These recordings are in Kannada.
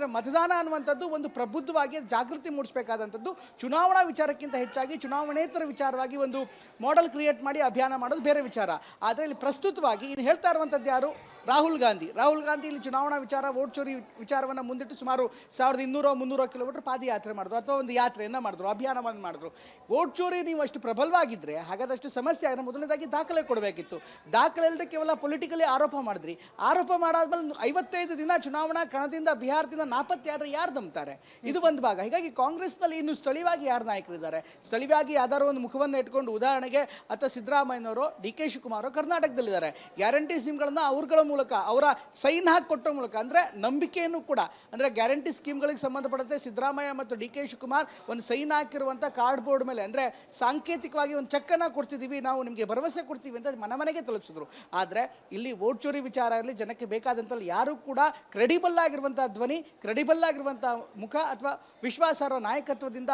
ಆದರೆ ಮತದಾನ ಅನ್ನುವಂಥದ್ದು ಒಂದು ಪ್ರಬುದ್ಧವಾಗಿ ಜಾಗೃತಿ ಮೂಡಿಸಬೇಕಾದಂಥದ್ದು ಚುನಾವಣಾ ವಿಚಾರಕ್ಕಿಂತ ಹೆಚ್ಚಾಗಿ ಚುನಾವಣೇತರ ವಿಚಾರವಾಗಿ ಒಂದು ಮಾಡೆಲ್ ಕ್ರಿಯೇಟ್ ಮಾಡಿ ಅಭಿಯಾನ ಮಾಡೋದು ಬೇರೆ ವಿಚಾರ. ಆದರೆ ಇಲ್ಲಿ ಪ್ರಸ್ತುತವಾಗಿ ಇನ್ನು ಹೇಳ್ತಾ ಇರುವಂಥದ್ದು ಯಾರು? ರಾಹುಲ್ ಗಾಂಧಿ. ರಾಹುಲ್ ಗಾಂಧಿ ಇಲ್ಲಿ ಚುನಾವಣಾ ವಿಚಾರ ವೋಟ್ ಚೋರಿ ವಿಚಾರವನ್ನು ಮುಂದಿಟ್ಟು ಸುಮಾರು ಸಾವಿರದ ಇನ್ನೂರೋ, ಮುನ್ನೂರೋ ಕಿಲೋಮೀಟರ್ ಪಾದಯಾತ್ರೆ ಮಾಡಿದ್ರು ಅಥವಾ ಒಂದು ಯಾತ್ರೆಯನ್ನು ಮಾಡಿದ್ರು, ಅಭಿಯಾನವನ್ನು ಮಾಡಿದ್ರು. ವೋಟ್ ಚೋರಿ ನೀವು ಅಷ್ಟು ಪ್ರಬಲವಾಗಿದ್ದರೆ ಹಾಗಾದಷ್ಟು ಸಮಸ್ಯೆ ಆಗಿದೆ ಮೊದಲನೇದಾಗಿ ದಾಖಲೆ ಕೊಡಬೇಕಿತ್ತು. ದಾಖಲೆ ಇಲ್ಲದೆ ಕೇವಲ ಪೊಲಿಟಿಕಲಿ ಆರೋಪ ಮಾಡಿದ್ರಿ. ಆರೋಪ ಮಾಡಾದ್ಮೇಲೆ ಐವತ್ತೈದು ದಿನ ಚುನಾವಣಾ ಕಣದಿಂದ ಬಿಹಾರದಿಂದ ನಾಪತ್ತೆ ಆದರೆ ಯಾರು ನಂಬ್ತಾರೆ? ಇದು ಒಂದು ಭಾಗ. ಹೀಗಾಗಿ ಕಾಂಗ್ರೆಸ್ನಲ್ಲಿ ಇನ್ನು ಸ್ಥಳೀಯವಾಗಿ ಯಾರು ನಾಯಕರಿದ್ದಾರೆ? ಸ್ಥಳೀಯವಾಗಿ ಯಾವ್ದಾದ್ರು ಒಂದು ಮುಖವನ್ನು ಇಟ್ಕೊಂಡು ಉದಾಹರಣೆಗೆ ಅಥವಾ ಸಿದ್ದರಾಮಯ್ಯನವರು, ಡಿ ಕೆ ಶಿವಕುಮಾರ್ ಕರ್ನಾಟಕದಲ್ಲಿದ್ದಾರೆ. ಗ್ಯಾರಂಟಿ ಸ್ಕೀಮ್ಗಳನ್ನು ಅವ್ರಗಳ ಮೂಲಕ, ಅವರ ಸೈನ್ ಹಾಕಿ ಕೊಟ್ಟ ಮೂಲಕ, ಅಂದರೆ ನಂಬಿಕೆಯನ್ನು ಕೂಡ, ಅಂದರೆ ಗ್ಯಾರಂಟಿ ಸ್ಕೀಮ್ಗಳಿಗೆ ಸಂಬಂಧಪಟ್ಟಂತೆ ಸಿದ್ದರಾಮಯ್ಯ ಮತ್ತು ಡಿ ಕೆ ಶಿವಕುಮಾರ್ ಒಂದು ಸೈನ್ ಹಾಕಿರುವಂಥ ಕಾರ್ಡ್ ಬೋರ್ಡ್ ಮೇಲೆ, ಅಂದರೆ ಸಾಂಕೇತಿಕವಾಗಿ ಒಂದು ಚೆಕ್ಕನ್ನು ಕೊಡ್ತಿದ್ದೀವಿ ನಾವು ನಿಮಗೆ ಭರವಸೆ ಕೊಡ್ತೀವಿ ಅಂತ ಮನೆ ಮನೆಗೆ ತಲುಪಿಸಿದ್ರು. ಆದರೆ ಇಲ್ಲಿ ವೋಟ್ ಚೋರಿ ವಿಚಾರ ಇರಲಿ, ಜನಕ್ಕೆ ಬೇಕಾದಂಥ ಯಾರೂ ಕೂಡ ಕ್ರೆಡಿಬಲ್ ಆಗಿರುವಂಥ ಧ್ವನಿ ಕ್ರೆಡಿಬಲ್ ಆಗಿರುವಂಥ ಮುಖ ಅಥವಾ ವಿಶ್ವಾಸಾರ್ಹ ನಾಯಕತ್ವದಿಂದ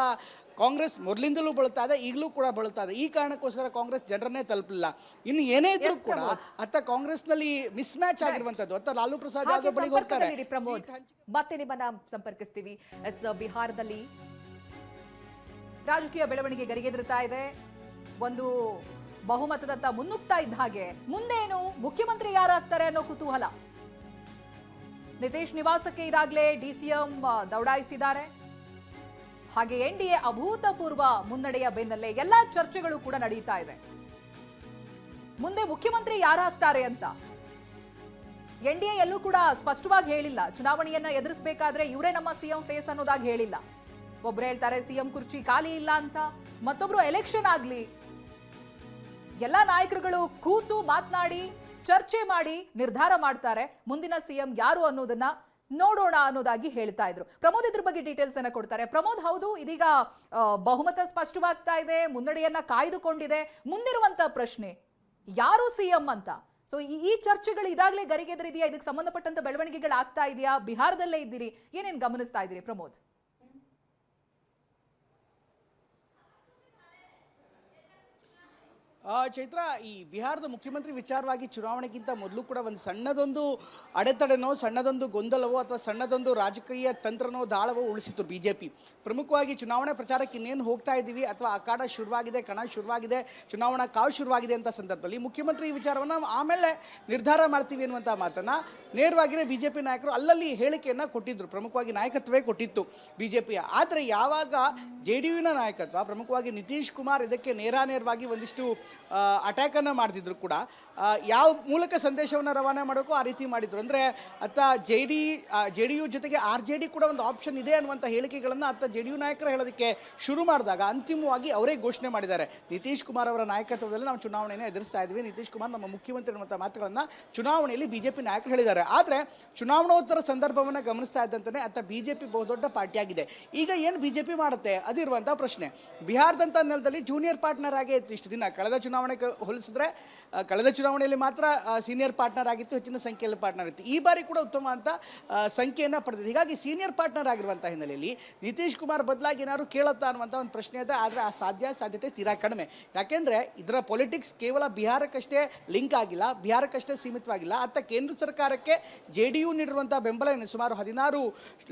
ಕಾಂಗ್ರೆಸ್ ಮೊದಲಿಂದಲೂ ಬಳಲ್ತಾ ಇದೆ ಈಗಲೂ ಕೂಡ ಬಳಲ್ತಾ ಇದೆ. ಈ ಕಾರಣಕ್ಕೋಸ್ಕರ ಕಾಂಗ್ರೆಸ್ ಜನರನ್ನೇ ತಲುಪಲಿಲ್ಲ ಇನ್ನು ಏನೇ ಇದ್ರೂ ಕೂಡ ಅತ್ತ ಕಾಂಗ್ರೆಸ್ನಲ್ಲಿ ಮಿಸ್ ಮ್ಯಾಚ್ ಆಗಿರುವಂಥದ್ದು. ಅತ್ತ ಲಾಲು ಪ್ರಸಾದ್ ಯಾದವ್ ಬಳಿ ಹೋಗ್ತಾರೆ. ಪ್ರಮೋದ್. ಮತ್ತೆ ನಿಮ್ಮನ್ನ ಸಂಪರ್ಕಿಸ್ತೀವಿ. ಎಸ್ ಬಿಹಾರದಲ್ಲಿ ರಾಜಕೀಯ ಬೆಳವಣಿಗೆ ಗರಿಗೆದರ್ತಾ ಇದೆ. ಒಂದು ಬಹುಮತದತ್ತ ಮುನ್ನುಗ್ತಾ ಇದ್ದ ಹಾಗೆ ಮುಂದೇನು ಮುಖ್ಯಮಂತ್ರಿ ಯಾರಾಗ್ತಾರೆ ಅನ್ನೋ ಕುತೂಹಲ. ನಿತೀಶ್ ನಿವಾಸಕ್ಕೆ ಈಗಾಗಲೇ ಡಿಸಿಎಂ ದೌಡಾಯಿಸಿದ್ದಾರೆ. ಹಾಗೆ ಎನ್ ಡಿಎ ಅಭೂತಪೂರ್ವ ಮುನ್ನಡೆಯ ಬೆನ್ನಲ್ಲೇ ಎಲ್ಲಾ ಚರ್ಚೆಗಳು ಕೂಡ ನಡೆಯುತ್ತಾ ಇದೆ. ಮುಂದೆ ಮುಖ್ಯಮಂತ್ರಿ ಯಾರಾಗ್ತಾರೆ ಅಂತ? ಎನ್ ಡಿ ಎಲ್ಲೂ ಕೂಡ ಸ್ಪಷ್ಟವಾಗಿ ಹೇಳಿಲ್ಲ. ಚುನಾವಣೆಯನ್ನ ಎದುರಿಸಬೇಕಾದ್ರೆ ಇವರೇ ನಮ್ಮ ಸಿಎಂ ಫೇಸ್ ಅನ್ನೋದಾಗಿ ಹೇಳಿಲ್ಲ. ಒಬ್ರು ಹೇಳ್ತಾರೆ ಸಿಎಂ ಕುರ್ಚಿ ಖಾಲಿ ಇಲ್ಲ ಅಂತ. ಮತ್ತೊಬ್ರು ಎಲೆಕ್ಷನ್ ಆಗ್ಲಿ. ಎಲ್ಲ ನಾಯಕರುಗಳು ಕೂತು ಮಾತನಾಡಿ ಚರ್ಚೆ ಮಾಡಿ ನಿರ್ಧಾರ ಮಾಡ್ತಾರೆ. ಮುಂದಿನ ಸಿಎಂ ಯಾರು ಅನ್ನೋದನ್ನ ನೋಡೋಣ ಅನ್ನೋದಾಗಿ ಹೇಳ್ತಾ ಇದ್ರು. ಪ್ರಮೋದ್ ಇದ್ರ ಬಗ್ಗೆ ಡೀಟೇಲ್ಸ್ ಅನ್ನ ಕೊಡ್ತಾರೆ. ಪ್ರಮೋದ್ ಹೌದು, ಇದೀಗ ಬಹುಮತ ಸ್ಪಷ್ಟವಾಗ್ತಾ ಇದೆ, ಮುನ್ನಡೆಯನ್ನ ಕಾಯ್ದುಕೊಂಡಿದೆ. ಮುಂದಿರುವಂತ ಪ್ರಶ್ನೆ, ಯಾರು ಸಿಎಂ ಅಂತ? ಸೊ ಈ ಚರ್ಚೆಗಳು ಇದಾಗಲೇ ಗರಿಗೆದರಿದೆಯಾ? ಇದಕ್ಕೆ ಸಂಬಂಧಪಟ್ಟಂತ ಬೆಳವಣಿಗೆಗಳು ಆಗ್ತಾ ಇದೆಯಾ? ಬಿಹಾರದಲ್ಲೇ ಇದ್ದೀರಿ? ಏನೇನು ಗಮನಿಸ್ತಾ ಇದ್ದೀರಿ ಪ್ರಮೋದ್? ಚೈತ್ರ, ಈ ಬಿಹಾರದ ಮುಖ್ಯಮಂತ್ರಿ ವಿಚಾರವಾಗಿ ಚುನಾವಣೆಗಿಂತ ಮೊದಲು ಕೂಡ ಒಂದು ಸಣ್ಣದೊಂದು ಅಡೆತಡೆನೋ, ಸಣ್ಣದೊಂದು ಗೊಂದಲವೋ ಅಥವಾ ಸಣ್ಣದೊಂದು ರಾಜಕೀಯ ತಂತ್ರನೋ ದಾಳವೋ ಉಳಿಸಿತ್ತು ಬಿ ಜೆ ಪಿ ಪ್ರಮುಖವಾಗಿ ಚುನಾವಣೆ ಪ್ರಚಾರಕ್ಕೆ ಇನ್ನೇನು ಹೋಗ್ತಾ ಇದ್ದೀವಿ ಅಥವಾ ಅಖಾಡ ಶುರುವಾಗಿದೆ, ಕಣ ಶುರುವಾಗಿದೆ, ಚುನಾವಣಾ ಕಾವು ಶುರುವಾಗಿದೆ ಅಂತ ಸಂದರ್ಭದಲ್ಲಿ ಮುಖ್ಯಮಂತ್ರಿ ಈ ವಿಚಾರವನ್ನು ಆಮೇಲೆ ನಿರ್ಧಾರ ಮಾಡ್ತೀವಿ ಅನ್ನುವಂಥ ಮಾತನ್ನು ನೇರವಾಗಿಯೇ ಬಿ ಜೆ ಪಿ ನಾಯಕರು ಅಲ್ಲಲ್ಲಿ ಹೇಳಿಕೆಯನ್ನು ಕೊಟ್ಟಿದ್ದರು ಪ್ರಮುಖವಾಗಿ ನಾಯಕತ್ವವೇ ಕೊಟ್ಟಿತ್ತು ಬಿ ಜೆ ಪಿಯ ಆದರೆ ಯಾವಾಗ ಜೆ ಡಿ ಯುವಿನ ನಾಯಕತ್ವ, ಪ್ರಮುಖವಾಗಿ ನಿತೀಶ್ ಕುಮಾರ್ ಇದಕ್ಕೆ ನೇರಾನೇರವಾಗಿ ಒಂದಿಷ್ಟು ಅಟ್ಯಾಕನ್ನು ಮಾಡ್ತಿದ್ರು ಕೂಡ. ಯಾವ ಮೂಲಕ ಸಂದೇಶವನ್ನು ರವಾನೆ ಮಾಡಬೇಕು ಆ ರೀತಿ ಮಾಡಿದ್ರು. ಅಂದರೆ ಅತ್ತ J D J D U ಜೊತೆಗೆ ಆರ್ ಜೆ ಡಿ ಕೂಡ ಒಂದು ಆಪ್ಷನ್ ಇದೆ ಅನ್ನುವಂಥ ಹೇಳಿಕೆಗಳನ್ನು ಅತ್ತ ಜೆ ಡಿ ಯು ನಾಯಕರು ಹೇಳೋದಕ್ಕೆ ಶುರು ಮಾಡಿದಾಗ ಅಂತಿಮವಾಗಿ ಅವರೇ ಘೋಷಣೆ ಮಾಡಿದ್ದಾರೆ. ನಿತೀಶ್ ಕುಮಾರ್ ಅವರ ನಾಯಕತ್ವದಲ್ಲಿ ನಾವು ಚುನಾವಣೆಯನ್ನು ಎದುರಿಸ್ತಾ ಇದ್ವಿ ನಿತೀಶ್ ಕುಮಾರ್ ನಮ್ಮ ಮುಖ್ಯಮಂತ್ರಿ ಅನ್ನುವಂಥ ಮಾತುಗಳನ್ನು ಚುನಾವಣೆಯಲ್ಲಿ ಬಿ ಜೆ ಪಿ ನಾಯಕರು ಹೇಳಿದ್ದಾರೆ. ಆದರೆ ಚುನಾವಣೋತ್ತರ ಸಂದರ್ಭವನ್ನು ಗಮನಿಸ್ತಾ ಇದ್ದಂತೆ ಅತ್ತ ಬಿ ಜೆ ಪಿ ಬಹುದೊಡ್ಡ ಪಾರ್ಟಿಯಾಗಿದೆ. ಈಗ ಏನು ಬಿ ಜೆ ಪಿ ಮಾಡುತ್ತೆ? ಅದಿರುವಂಥ ಪ್ರಶ್ನೆ. ಬಿಹಾರದಂಥ ನೆಲದಲ್ಲಿ ಜೂನಿಯರ್ ಪಾರ್ಟ್ನರ್ ಆಗಿ ಇಷ್ಟು ದಿನ, ಕಳೆದ ಚುನಾವಣೆಗೆ ಹೋಲಿಸಿದ್ರೆ ಕಳೆದ ಚುನಾವಣೆಯಲ್ಲಿ ಮಾತ್ರ ಸೀನಿಯರ್ ಪಾರ್ಟ್ನರ್ ಆಗಿತ್ತು, ಹೆಚ್ಚಿನ ಸಂಖ್ಯೆಯಲ್ಲಿ ಪಾರ್ಟ್ನರ್ ಇತ್ತು ಈ ಬಾರಿ ಕೂಡ ಉತ್ತಮ ಅಂತ ಸಂಖ್ಯೆಯನ್ನು ಪಡೆದಿದೆ. ಹೀಗಾಗಿ ಸೀನಿಯರ್ ಪಾರ್ಟ್ನರ್ ಆಗಿರುವಂಥ ಹಿನ್ನೆಲೆಯಲ್ಲಿ ನಿತೀಶ್ ಕುಮಾರ್ ಬದಲಾಗಿ ಏನಾದ್ರು ಕೇಳುತ್ತಾ ಅನ್ನುವಂಥ ಒಂದು ಪ್ರಶ್ನೆ ಇದೆ. ಆದರೆ ಆ ಸಾಧ್ಯ, ಸಾಧ್ಯತೆ ತೀರಾ ಕಡಿಮೆ. ಯಾಕೆಂದರೆ ಇದರ ಪೊಲಿಟಿಕ್ಸ್ ಕೇವಲ ಬಿಹಾರಕ್ಕಷ್ಟೇ ಲಿಂಕ್ ಆಗಿಲ್ಲ, ಬಿಹಾರಕ್ಕಷ್ಟೇ ಸೀಮಿತವಾಗಿಲ್ಲ. ಅತ್ತ ಕೇಂದ್ರ ಸರ್ಕಾರಕ್ಕೆ ಜೆ ಡಿ ಯು ನೀಡಿರುವಂಥ ಬೆಂಬಲ ಏನು? ಸುಮಾರು ಹದಿನಾರು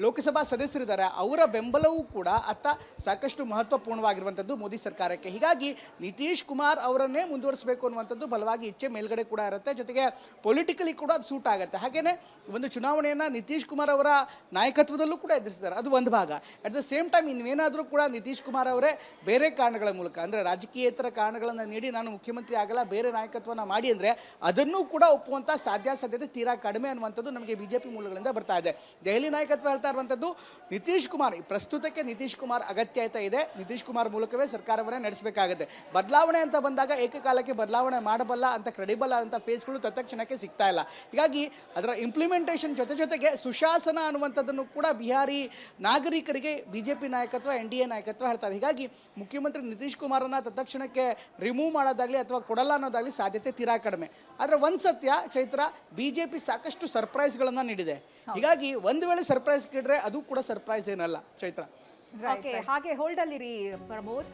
ಲೋಕಸಭಾ ಸದಸ್ಯರಿದ್ದಾರೆ. ಅವರ ಬೆಂಬಲವೂ ಕೂಡ ಅತ್ತ ಸಾಕಷ್ಟು ಮಹತ್ವಪೂರ್ಣವಾಗಿರುವಂಥದ್ದು ಮೋದಿ ಸರ್ಕಾರಕ್ಕೆ. ಹೀಗಾಗಿ ನಿತೀಶ್ ಕುಮಾರ್ ಅವರನ್ನೇ ಮುಂದುವರಿಸಬೇಕು ಅನ್ನುವಂಥದ್ದು ಬಲವಾಗಿ ಇಚ್ಛೆ ಮೇಲ್ಗಡೆ ಕೂಡ ಇರುತ್ತೆ. ಜೊತೆಗೆ ಪೊಲಿಟಿಕಲಿ ಕೂಡ ಅದು ಸೂಟ್ ಆಗುತ್ತೆ. ಹಾಗೆಯೇ ಒಂದು ಚುನಾವಣೆಯನ್ನು ನಿತೀಶ್ ಕುಮಾರ್ ಅವರ ನಾಯಕತ್ವದಲ್ಲೂ ಕೂಡ ಎದುರಿಸಿದ್ದಾರೆ ಅದು ಒಂದು ಭಾಗ. ಅಟ್ ದ ಸೇಮ್ ಟೈಮ್ ಇನ್ನೇನಾದರೂ ಕೂಡ ನಿತೀಶ್ ಕುಮಾರ್ ಅವರೇ ಬೇರೆ ಕಾರಣಗಳ ಮೂಲಕ ಅಂದರೆ ರಾಜಕೀಯೇತರ ಕಾರಣಗಳನ್ನು ನೀಡಿ ನಾನು ಮುಖ್ಯಮಂತ್ರಿ ಆಗಲ್ಲ, ಬೇರೆ ನಾಯಕತ್ವನ ಮಾಡಿ ಅಂದರೆ ಅದನ್ನೂ ಕೂಡ ಒಪ್ಪುವಂಥ ಸಾಧ್ಯಾಸಾಧ್ಯತೆ ತೀರಾ ಕಡಿಮೆ ಅನ್ನುವಂಥದ್ದು ನಮಗೆ ಬಿ ಜೆ ಪಿ ಮೂಲಗಳಿಂದ ಬರ್ತಾ ಇದೆ. ದೆಹಲಿ ನಾಯಕತ್ವ ಹೇಳ್ತಾ ಇರುವಂಥದ್ದು ನಿತೀಶ್ ಕುಮಾರ್. ಪ್ರಸ್ತುತಕ್ಕೆ ನಿತೀಶ್ ಕುಮಾರ್ ಅಗತ್ಯತೆ ಇದೆ. ನಿತೀಶ್ ಕುಮಾರ್ ಮೂಲಕವೇ ಸರ್ಕಾರವನ್ನೇ ನಡೆಸಬೇಕಾಗುತ್ತೆ. ಬದಲಾವಣೆ ಅಂತ ಬಂದಾಗ ಏಕಕಾಲಕ್ಕೆ ಬದಲಾವಣೆ ಮಾಡಬಲ್ಲ ಅಂತ ಕ್ರೆಡಿಬಲ್ ಆದಂಥ ಫೇಸ್ಗಳು ತತ್ಕ್ಷಣಕ್ಕೆ ಸಿಗ್ತಾ ಇಲ್ಲ. ಹೀಗಾಗಿ ಅದರ ಇಂಪ್ಲಿಮೆಂಟೇಷನ್ ಜೊತೆ ಜೊತೆಗೆ ಸುಶಾಸನ ಅನ್ನುವಂಥದ್ದನ್ನು ಕೂಡ ಬಿಹಾರಿ ನಾಗರಿಕರಿಗೆ ಬಿ ಜೆ ಪಿ ನಾಯಕತ್ವ ಎನ್ ಡಿ ಎ ನಾಯಕತ್ವ ಹೇಳ್ತಾರೆ. ಹೀಗಾಗಿ ಮುಖ್ಯಮಂತ್ರಿ ನಿತೀಶ್ ಕುಮಾರನ್ನ ತತ್ಕ್ಷಣಕ್ಕೆ ರಿಮೂವ್ ಮಾಡೋದಾಗಲಿ ಅಥವಾ ಕೊಡಲ್ಲ ಅನ್ನೋದಾಗಲಿ ಸಾಧ್ಯತೆ ತೀರಾ ಕಡಿಮೆ. ಆದರೆ ಒಂದು ಸತ್ಯ ಚೈತ್ರ ಬಿ ಜೆ ಪಿ ಸಾಕಷ್ಟು ಸರ್ಪ್ರೈಸ್ಗಳನ್ನು ನೀಡಿದೆ. ಹೀಗಾಗಿ ಒಂದು ವೇಳೆ ಸರ್ಪ್ರೈಸ್ ಕಿಡ್ರೆ ಅದು ಕೂಡ ಸರ್ಪ್ರೈಸ್ ಏನಲ್ಲ ಚೈತ್ರ. ಹಾಗೆ ಹೋಲ್ಡ್ ಅಲ್ಲಿರಿ ಪ್ರಮೋದ್.